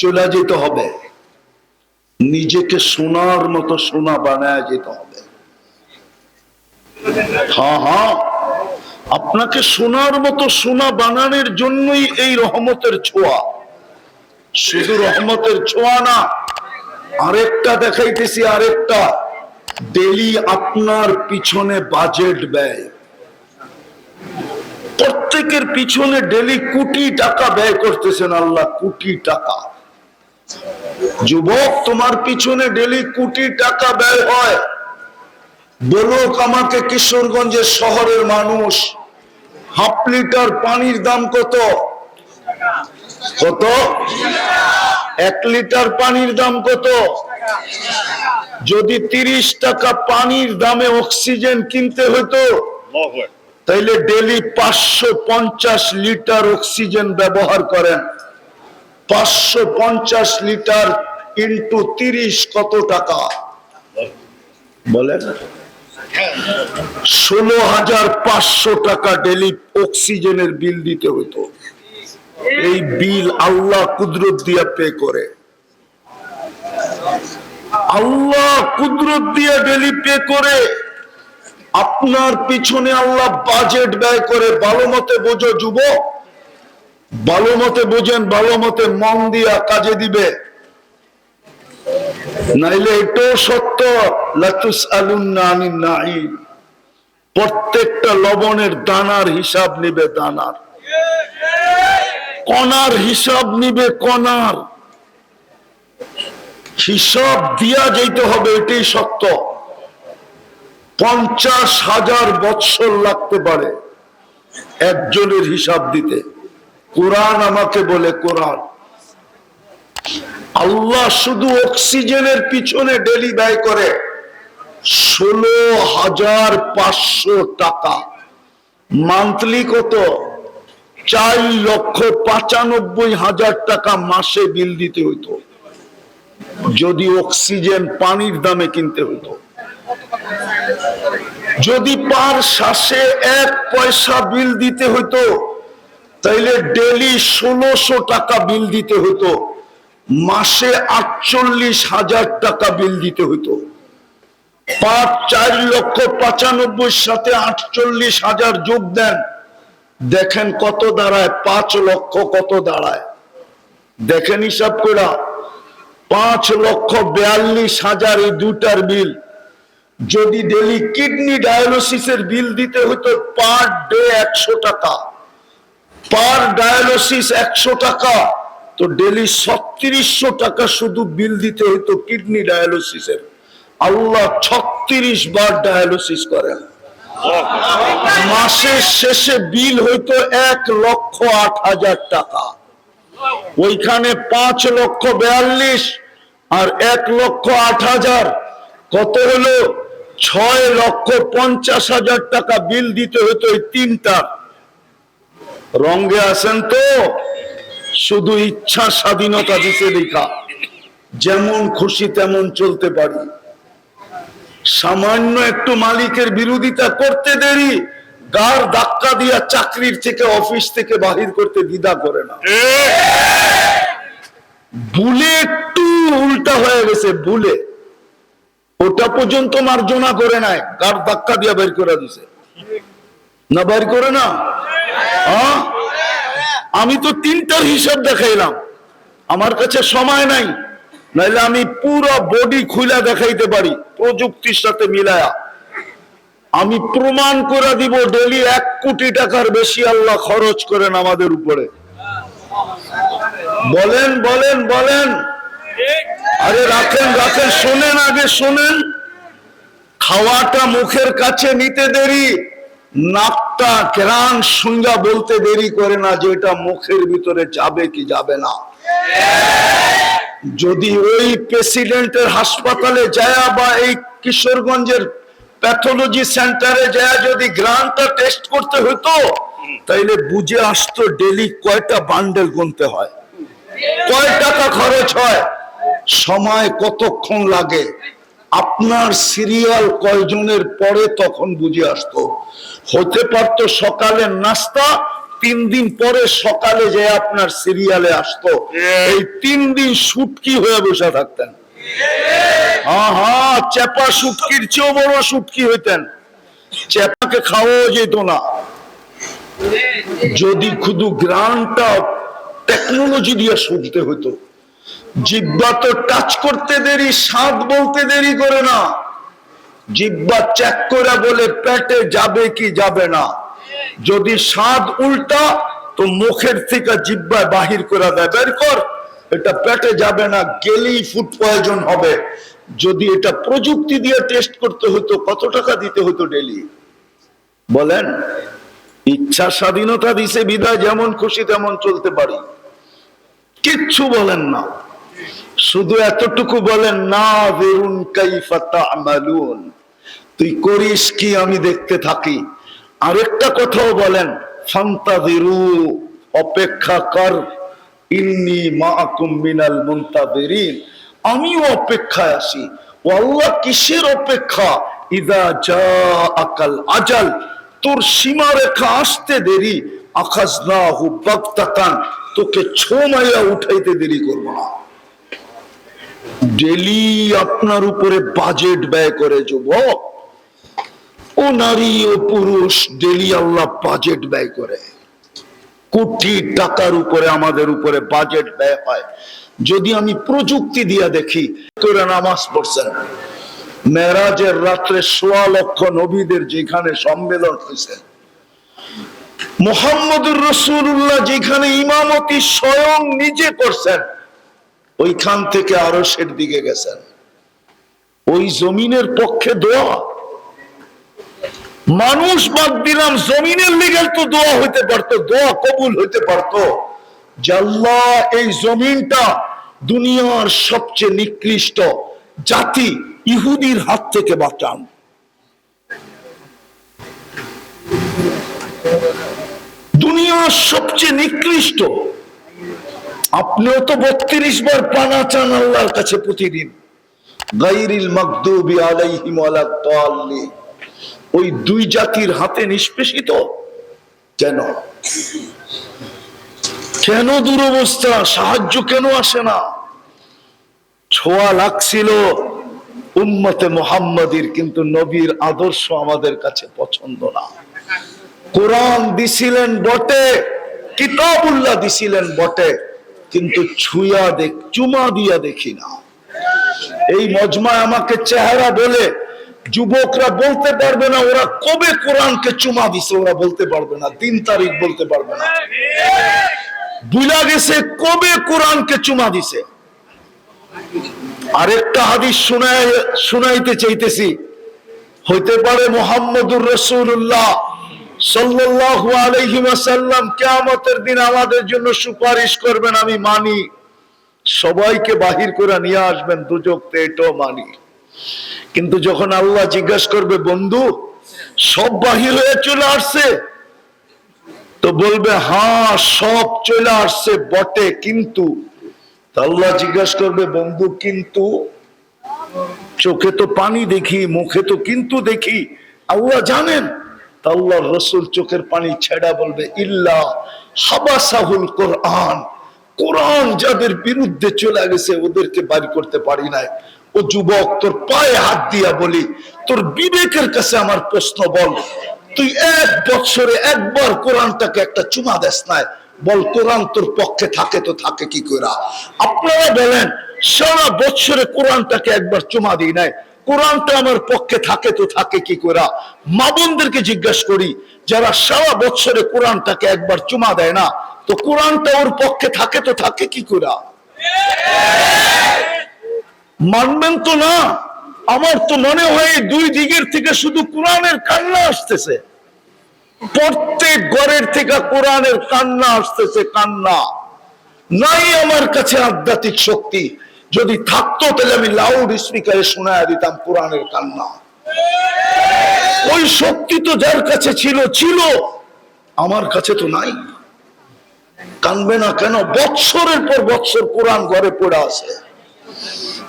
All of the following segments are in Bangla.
চলে যেতে হবে। নিজেকে সোনার মতো সোনা বানায় যেতে হবে। হ্যাঁ হ্যাঁ। আপনাকে সোনার মতো সোনা বানানোর জন্যই এই রহমতের ছোঁয়া। শুধু রহমতের ছোঁয়া না, আরেকটা দেখাইতেছি, আরেকটা। ডেলি আপনার পিছনে বাজেট ব্যয়। প্রত্যেকের পিছনে ডেলি কোটি টাকা ব্যয় করতেছেন আল্লাহ, কোটি টাকা। যুবক তোমার পিছনে ডেলি কোটি টাকা ব্যয় হয়। বলুক আমাকে কিশোরগঞ্জের শহরের মানুষ হাফ লিটার পানির দাম কত? কত? এক লিটার পানির দাম কত? যদি তিরিশ টাকা পানির দামে অক্সিজেন কিনতে হতো তাইলে ডেলি পাঁচশো পঞ্চাশ লিটার অক্সিজেন ব্যবহার করেন। পাঁচশো পঞ্চাশ লিটার ইন্টু তিরিশ কত টাকা? বলেন। ষোলো হাজার পাঁচশো টাকা ডেলি অক্সিজেনের বিল দিতে হতো। এই বিল আল্লাহ কুদরত দিয়া পে করে। আল্লাহ কুদরত দিয়া ডেলি পে করে। আপনার পিছনে আল্লাহ বাজেট ব্যয় করে। ভালো মতে বোঝো, যুবক। ভালো মতে বোঝেন ভালো মতে মন দিয়া কাজে দিবে। নাইলে এটাও সত্য লাতুস আলুন প্রত্যেকটা লবণের দানার হিসাব নিবে দানার। কণার হিসাব নিবে কণার। হিসাব দিয়া যেতে হবে, এটাই সত্য। পঞ্চাশ হাজার বৎসর লাগতে পারে একজনের হিসাব দিতে। কোরআন আমাকে বলে কোরআন। আল্লাহ শুধু অক্সিজেনের পিছনে ডেলি ব্যয় করে। ষোলো হাজার পাঁচশো টাকা। মান্থলি কত? চার লক্ষ পাঁচানব্বই হাজার টাকা মাসে বিল দিতে হইতো। যদি অক্সিজেন পানির দামে কিনতে হতো যদি পার শ্বাসে এক পয়সা বিল দিতে হতো তাইলে ডেলি ষোলোশো টাকা বিল দিতে হতো মাসে আটচল্লিশ হাজার টাকা বিল দিতে হতো পাঁচ, চার লক্ষ পঁচানব্বই সাথে আটচল্লিশ হাজার যোগ দেন। দেখেন কত দাঁড়ায়, পাঁচ লক্ষ কত দাঁড়ায়। দেখেন হিসাব করা পাঁচ লক্ষ বিয়াল্লিশ হাজার এই দুটার বিল। যদি ডেলি কিডনি ডায়ালিসিসের বিল দিতে হতো পার ডে একশো টাকা। পার ডায়ালিসিস একশো টাকা, তো ডেলি ছত্রিশশো টাকা শুধু বিল দিতে হতো কিডনি ডায়ালিসিসের। আল্লাহ ছত্রিশ বার ডায়ালিসিস করেন। মাসের শেষে বিল হইতো এক লক্ষ আট হাজার টাকা। ওইখানে পাঁচ লক্ষ বেয়াল্লিশ আর এক লক্ষ আট হাজার। কত হলো? ছয় লক্ষ পঞ্চাশ হাজার টাকা বিল দিতে হতো এই তিনটা রঙ্গে আসেন তো। শুধু ইচ্ছা স্বাধীনতা দিতে লেখা। যেমন খুশি তেমন চলতে পারি। সামান্য একটু মালিকের বিরোধিতা করতে দেরি, গার ধাক্কা দিয়া চাকরির থেকে অফিস থেকে বাহির করতে দ্বিধা করে না। ভুলে একটু উল্টা হয়ে গেছে, ভুলে। ওটা পর্যন্ত মার্জনা করে নাই, গার ধাক্কা দিয়া বের করে দিছে। না, বের করে না? আমি তো তিনটার হিসাব দেখাইলাম। আমার কাছে সময় নাই। নাইলে আমি পুরো বডি খুলে দেখাইতে পারি, প্রযুক্তির সাথে মিলায়া। আমি প্রমাণ করে দিব, ডেলি এক কোটি টাকার বেশি আল্লাহ খরচ করেন আমাদের উপরে। বলেন বলেন বলেন। আরে রাখেন রাখেন, শোনেন আগে, শোনেন। খাওয়াটা মুখের কাছে নিতে দেরি। নাকটা কেরান সুঙ্গা বলতে দেরি করে না যে এটা মুখের ভিতরে যাবে কি যাবে না। যদি ওই প্রেসিডেন্টের হাসপাতালে যায় বা এই কিশোরগঞ্জের প্যাথোলজি সেন্টারে যায় যদি গ্রানটা টেস্ট করতে হতো তাইলে বুঝে আসতো ডেলি কয়টা বান্ডেল গুনতে হয়, কয় টাকা খরচ হয়, সময় কতক্ষণ লাগে আপনার সিরিয়াল কয়জনের পরে তখন বুঝে আসতো? হতে পারতো সকালের নাস্তা তিন দিন পরে সকালে যে আপনার সিরিয়ালে আসতো। এই তিন দিন সুটকি হয়ে বসে থাকতেন। হ্যাঁ চেপা সুটকির চেয়েও বড় সুটকি হইতেন। চেপাকে খাওয়াও যেত না। যদি শুধু গ্রানটা টেকনোলজি দিয়ে শুনতে হতো জিব্বা তো টাচ করতে দেরি স্বাদ বলতে দেরি করে না। জিব্বা চেক করে বলে পেটে যাবে কি যাবে না। যদি স্বাদ উল্টা, তো মুখের থেকে জিব্বায় বাহির করে দেয়। বের কর, এটা পেটে যাবে না, গেলেই ফুড প্রয়োজন হবে। যদি এটা প্রযুক্তি দিয়ে টেস্ট করতে হতো, কত টাকা দিতে হতো ডেলি বলেন, ইচ্ছা স্বাধীনতা দিছে বিদায়, যেমন খুশি তেমন চলতে পারি। কিচ্ছু বলেন না। শুধু এতটুকু বলেন না বেরুন কাইফা তা'মালুন। তুই করিস কি, আমি দেখতে থাকি। আরেকটা কথাও বলেন, ফান্তাযিরু, অপেক্ষা কর, ইন্নি মাআকুম মিনাল মুনতাযিরিন। আমিও অপেক্ষায় আছি। ও আল্লাহ কিসের অপেক্ষা? ইদা জাআকাল আজাল। তোর সীমারেখা আসতে দেরি। আকাশ আখাজনাহু বাগতাতান। তোকে ছোমাইয়া উঠাইতে দেরি করব না। ডেলি আপনার উপরে বাজেট ব্যয় করে যুবক। ও নারী ও পুরুষ, ডেলি আল্লাহ বাজেট ব্যয় করে। কোটি টাকার উপরে আমাদের উপরে বাজেট ব্যয় হয়। যদি আমি প্রযুক্তি দিয়া দেখি, করে নামাজ পড়ছেন। মেরাজের রাত্রে সোয়া লক্ষ নবীদের যেখানে সম্মেলন হয়েছে মোহাম্মদুর রসুল্লাহ যেখানে ইমামতি স্বয়ং নিজে করছেন, ওইখান থেকে দিকে গেছেন। ওই জমিনের পক্ষে দোয়া। মানুষ বাদ দিলাম, জমিনের লিগেল তো দোয়া হইতে পারতো, দোয়া কবুল হইতে পারতো। জাল্লা এই জমিনটা দুনিয়ার সবচেয়ে নিকৃষ্ট জাতি, ইহুদির হাত থেকে বাঁচান। দুনিয়ার সবচেয়ে নিকৃষ্ট। আপনিও তো বত্রিশ বার পানা চান আল্লাহর কাছে প্রতিদিন। ওই দুই জাতির হাতে নিষ্পেষিত। কেন? কেন দুরবস্থা? সাহায্য কেন আসে না? ছোঁয়া লাগছিল উম্মতে মোহাম্মদীর, কিন্তু নবীর আদর্শ আমাদের কাছে পছন্দ না। কোরআন দিছিলেন বটে, কিতাবুল্লাহ দিছিলেন বটে, কিন্তু ছুঁয়া দেখ, চুমা দিয়া দেখি না। এই মজমায় আমাকে চেহারা বলে, যুবকরা বলতে পারবে না, ওরা কবে কোরআনকে চুমা দিছে, ওরা বলতে পারবে না তিন তারিখ বলতে পারবে না। বুলা গেছে, কবে কোরআনকে চুমা দিছে? আরেকটা হাদিস শোনাই শুনাইতে চাইতেছি। হইতে পারে মোহাম্মদুর রসুল্লাহ সাল্লাল্লাহু আলাইহি ওয়াসাল্লাম কিয়ামতের দিন আমাদের জন্য সুপারিশ করবেন, আমি মানি। সবাইকে বাহির করে নিয়ে আসবেন দুজকতে এটাও মানি। কিন্তু যখন আল্লাহ জিজ্ঞাসা করবে, বন্ধু, সব বাহির হয়ে চলে আসছে? তো বলবে হ্যাঁ সব চলে আসছে, বটে, কিন্তু। আল্লাহ জিজ্ঞাসা করবে, বন্ধু, কিন্তু? চোখে তো পানি দেখি, মুখে তো কিন্তু দেখি। আল্লাহ জানেন তা আল্লাহ রসুল চোখের পানি ছেড়া বলবে, ইল্লা হাবাসাহুল কোরআন। কোরআন যাদের বিরুদ্ধে চলে গেছে, ওদেরকে বাড়ি করতে পারি নাই। ও যুবক, তোর পায়ে হাত দিয়া বলি, তোর বিবেকের কাছে আমার প্রশ্ন বল। তুই এক বছরে একবার কোরআনটাকে একটা চুমা দেস নাই। বল, কোরআন তোর পক্ষে থাকে তো থাকে কি করা আপনারা বলেন, সারা বছরে কোরআনটাকে একবার চুমা দিই নাই। কোরআনটা আমার পক্ষে থাকে তো থাকে কি করা? মা বোনদেরকে জিজ্ঞাসা করি, যারা সারা বছরে কোরআনটাকে একবার চুমা দেয় না, তো কোরআনটা ওর পক্ষে থাকে তো থাকে কি করা? মানবেন তো না? আমার তো মনে হয় দুই দিকের থেকে শুধু কোরআনের কান্না আসতেছে। প্রত্যেক ঘরের থেকে কোরআনের কান্না আসতেছে, কান্না। নাই আমার কাছে আধ্যাত্মিক শক্তি। যদি থাকতো, তাহলে আমি লাউড স্পিকারে শোনায় দিতাম কোরআনের কান্না। ওই শক্তি তো যার কাছে ছিল ছিল। আমার কাছে তো নাই। কানবে না কেন? বৎসরের পর বৎসর কোরআন ঘরে পড়ে আছে।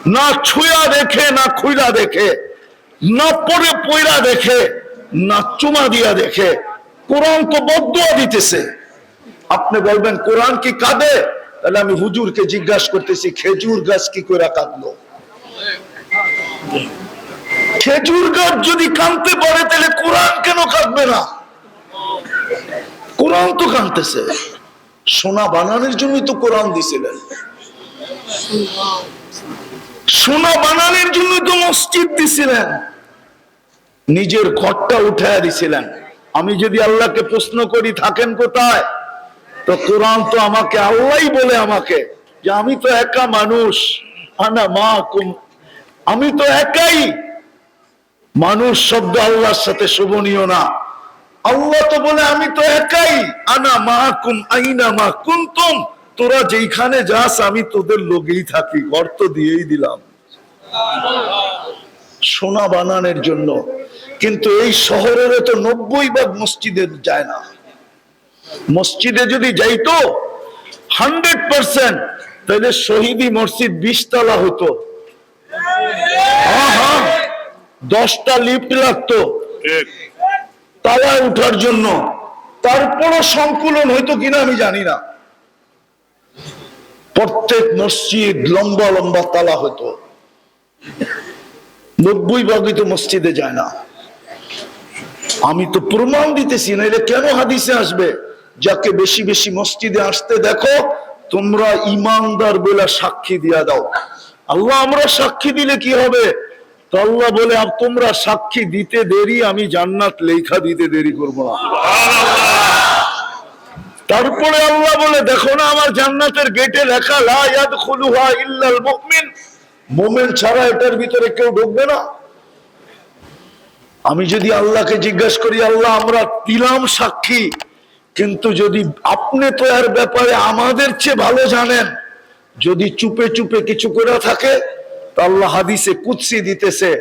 না ছুঁয়া দেখে, না খুইলা দেখে, না পড়ে পয়রা দেখে, না চুমা দিয়া দেখে। কোরআন তো বদুয়া দিতেছে। আপনি বলবেন, কোরআন কি কাঁদে? তাহলে আমি হুজুরকে জিজ্ঞাসা করতেছি, খেজুর গাছ কি করে কাঁদলো খেজুর গাছ যদি কাঁদতে পারে, তাহলে কোরআন কেন কাঁদবে না? কোরআন তো কাঁদতেছে সোনা বানানোর জন্যই তো কোরআন দিছিলেন। সোনা বানানোর জন্য তো মসজিদ দিছিলেন। নিজের ঘরটা উঠায় দিছিলেন। আমি যদি আল্লাহকে প্রশ্ন করি, থাকেন কোথায়? তো কোরআন তো আমাকে আল্লাহই বলে আমাকে যে আমি তো একা মানুষ। আনা মা আমি তো একাই। মানুষ শব্দ আল্লাহর সাথে শোভনীয় না। আল্লাহ তো বলে আমি তো একাই। আনা মা কুম আইনা মা কুন্তুম। তোরা যেইখানে যাস, আমি তোদের লোকেই থাকি। গর্ত দিয়েই দিলাম। সোনা বানানোর জন্য। কিন্তু এই শহরের তো নব্বই ভাগ মসজিদে যায় না। মসজিদে যদি যাইতো হান্ড্রেড পার্সেন্ট তাহলে শহীদি মসজিদ বিশ তলা হতো দশটা লিফট লাগতো। তালায় উঠার জন্য। তারপরও সংকুলন হইতো কিনা আমি জানি না। প্রত্যেক মসজিদ লম্বা লম্বা তালা হতো নব্বই ভাগই তো মসজিদে যায় না। আমি তো প্রমাণ দিতেছি না এটা কেন হাদিসে আসবে? যাকে বেশি বেশি মসজিদে আসতে দেখো, তোমরা ইমানদার বলে সাক্ষী দিয়া দাও। আল্লাহ, আমরা সাক্ষী দিলে কি হবে? তো আল্লাহ বলে তোমরা সাক্ষী দিতে দেরি, আমি জান্নাত লেখা দিতে দেরি করব না। তারপরে আল্লাহ বলে, দেখো না, আমার জান্নাতের গেটে লেখা, লা ইয়াদখুলুহা ইল্লাল মুমিন। মুমিন ছাড়া এটার ভিতরে কেউ ঢুকবে না। আমি যদি আল্লাহকে জিজ্ঞাসা করি, আল্লাহ, আমরা দিলাম সাক্ষী। কিন্তু যদি আপনি তো ব্যাপারে আমাদের চেয়ে ভালো জানেন, যদি চুপে চুপে কিছু করে থাকে, তো আল্লাহ হাদিসে কুৎসি দিতেছে।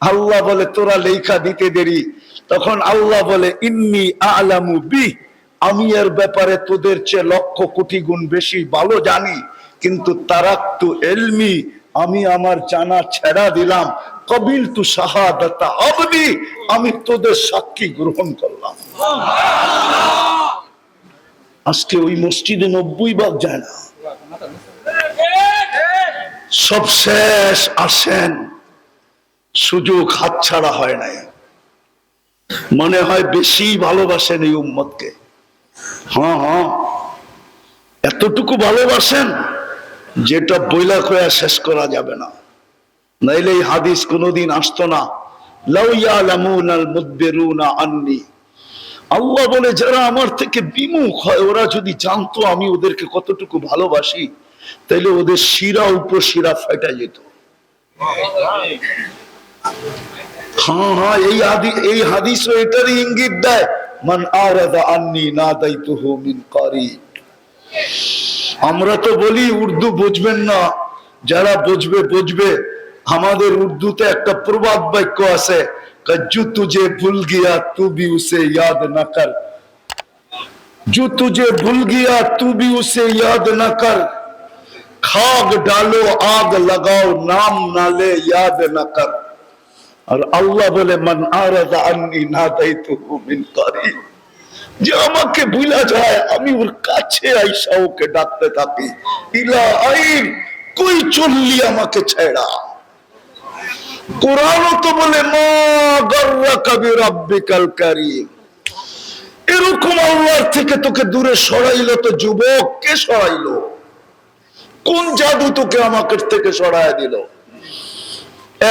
আল্লাহ বলে, তোরা লেখা দিতে দেরি। তখন আল্লাহ বলে, ইন্নি আলামু বি। আমি এর ব্যাপারে তোদের চেয়ে লক্ষ কোটি গুণ বেশি ভালো জানি, কিন্তু তারাক্তু এলমি, আমি আমার জানা ছেড়া দিলাম। কবিল তু শাহাদাতা আবদি, আমি তোদের সাক্ষী গ্রহণ করলাম। আজকে ওই মসজিদে নব্বই ভাগ যায় না। সব শেষ, আসেন। সুযোগ হাত ছাড়া হয় নাই। মনে হয় বেশি ভালোবাসেন এই উম্মতকে। হ্যাঁ হ্যাঁ। এতটুকু ভালোবাসেন যেটা বইলা কয়া শেষ করা যাবে না। নাইলে এই হাদিস কোনোদিন আসতো না। লাউ ইয়ালামুনাল মুদবিরুনা আন্নি। আল্লাহ বলে, যারা আমার থেকে বিমুখ হয়, ওরা যদি জানতো আমি ওদেরকে কতটুকু ভালোবাসি, তাইলে ওদের শিরা উপশিরা ফাটা যেত। হ্যাঁ হ্যাঁ এই হাদি, এই হাদিস এটারই ইঙ্গিত দেয়, মান আরাদা আন্নি না দায়িত্ব মিন কারিব আমরা তো বলি, উর্দু বুঝবেন না, যারা বুঝবে বুঝবে। আমাদের উর্দুতে একটা প্রবাদ বাক্য আছে जो तुझे भूल गया तू भी उसे याद न कर जो तुझे भूल गया तू भी उसे याद न कर खाग डालो आग लगाओ नाम ना ले याद न कर আর আল্লাহ বলে মান আরাদা আন্নি না দায়িত্ব মিন কারিব যে আমাকে ভুলা যায় আমি ওর কাছে আইসা ওকে ডাকতে থাকি ইলা আইন কই চললি আমাকে ছেড়া কোরআন তো বলে এরকম আল্লাহর থেকে তোকে দূরে সরাইলো তো যুবক, কে সরাইলো? কোন জাদু তোকে আমাকে থেকে সরাই দিল?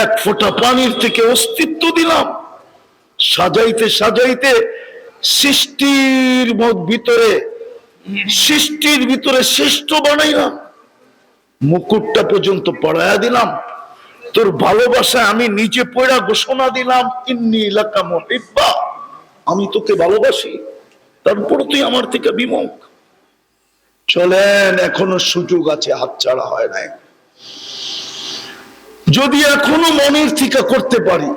এক ফোঁটা পানির থেকে অস্তিত্ব দিলাম। সাজাইতে সাজাইতে সৃষ্টির ভিতরে সৃষ্টির ভিতরে শ্রেষ্ঠ বানাইলাম। মুকুটটা পর্যন্ত পড়ায়া দিলাম। তোর ভালোবাসায় আমি নিজে পড়া ঘোষণা দিলাম, ইন্নি এলাকা মহিব্বা। আমি তোকে ভালোবাসি তারপর তুই আমার থেকে বিমুখ। চলেন, এখনও সুযোগ আছে হাতছাড়া হয় নাই। যদি এখনও মনের থেকে করতে পারি,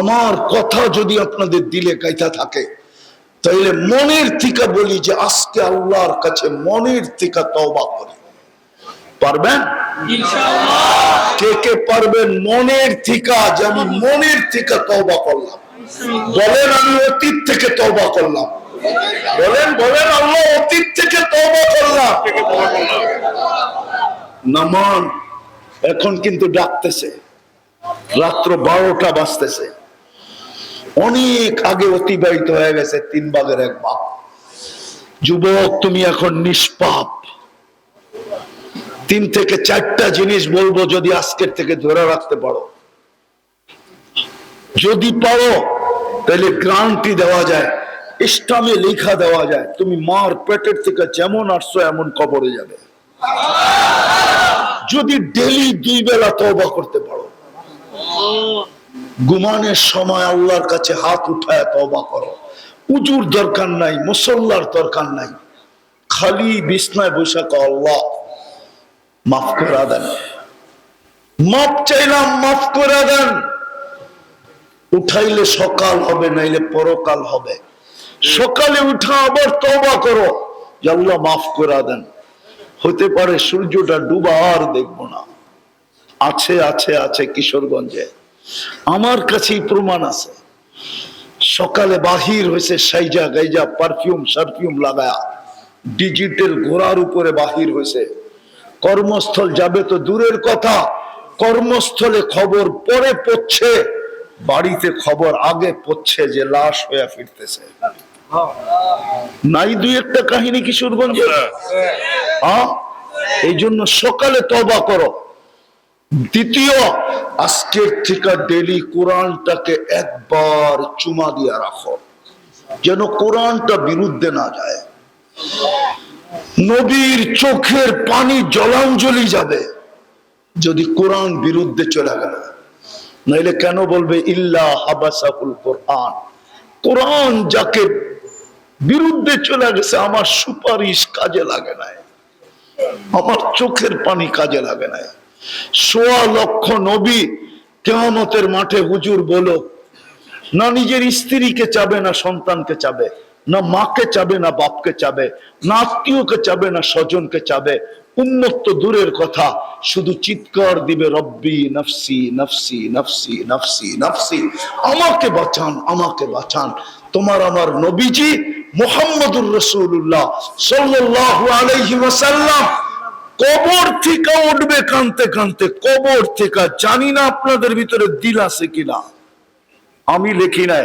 আমার কথা যদি আপনাদের দিলে কাইতা থাকে, তাইলে মনের থেকে বলি যে আজকে আল্লাহর কাছে মনের থেকে তওবা করি। পারবেন? কে কে পারবেন মনের থেকে যে আমি মনের থেকে তওবা করলাম। বলেন আমি অতীত থেকে তওবা করলাম। বলেন বলেন আল্লাহ অতীত থেকে তওবা করলাম। নামান এখন কিন্তু ডাকতেছে। রাত্র বারোটা বাজতেছে। অনেক আগে অতিবাহিত হয়ে গেছে তিন ভাগের এক ভাগ যুবক তুমি এখন নিষ্পাপ। তিন থেকে চারটা জিনিস বলব যদি আজকের থেকে ধরে রাখতে পারো। যদি পারো তাহলে গ্রান্টি দেওয়া যায় ইসলামে লেখা দেওয়া যায় তুমি মার পেটের থেকে যেমন আসছো এমন কবরে যাবে। যদি ডেলি দুই বেলা তওবা করতে পারো। গুমানের সময় আল্লাহর কাছে হাত উঠায় তওবা করো। উজুর দরকার নাই মুসল্লার দরকার নাই। খালি বিছনায় কও, আল্লাহ। মাফ করে দেন। মাফ চাইলাম, মাফ করে দেন। উঠাইলে সকাল হবে, নাইলে পরকাল হবে। সকালে উঠা আবার তবা করো। আল্লাহ মাফ করে দেন। হতে পারে সূর্যটা ডুবা আর দেখব না। আছে আছে আছে কিশোরগঞ্জে। আমার কাছেই প্রমাণ আছে। সকালে বাহির হয়েছে সাইজা গাইজা পারফিউম সারফিউম লাগায়া। ডিজিটাল ঘোড়ার উপরে বাহির হয়েছে কর্মস্থল যাবে তো দূরের কথা। কর্মস্থলে খবর পরে পড়ছে বাড়িতে খবর আগে পড়ছে যে লাশ হয়ে ফিরতেছে। নাই দুই একটা কাহিনী কিশোরগঞ্জে হ্যাঁ। এই জন্য সকালে তবা করো। দ্বিতীয় আজকের থেকে ডেলি কোরআনটাকে একবার চুমা দিয়া রাখো। যেন কোরআনটা বিরুদ্ধে না যায়। নবীর চোখের পানি জলাঞ্জলি যাবে যদি কোরআন বিরুদ্ধে চলে গেল। নাইলে কেন বলবে, ইল্লা হাবাসাকুল কোরআন কোরআন যাকে বিরুদ্ধে চলে গেছে, আমার সুপারিশ কাজে লাগে নাই। আমার চোখের পানি কাজে লাগে নাই। সোয়া লক্ষ নবী কেমতের মাঠে হুজুর বলো, না নিজের স্ত্রীকে চাবে, না সন্তানকে চাবে না মাকে চাবে, না বাপকে চাবে, না আত্মীয়কে চাবে, না স্বজনকে চাবে। উন্মত্ত দূরের কথা, শুধু চিৎকার দিবে, রব্বি নফসি নফসি নফসি নফসি নফসি, আমাকে বাঁচান আমাকে বাঁচান। তোমার আমার নবীজি মোহাম্মদুর রসুল্লাহ সাল্লাল্লাহু আলাইহি ওয়াসাল্লাম কবর থেকে উঠবে কানতে কানতে, কবর থেকে, জানি না আপনাদের ভিতরে দিল আছে কিনা। আমি লেখি নাই।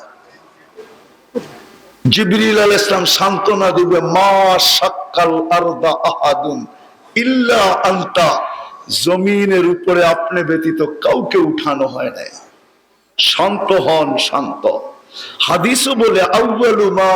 জিবরিল আল ইসলাম সান্ত্বনা দিবে, মা সাক্কাল আরদা আহাদুন ইল্লা জমিনের উপরে আপনি ব্যতীত কাউকে উঠানো হয় নাই। শান্ত হন, শান্ত। হাদিসও বলে, আউয়ালু মা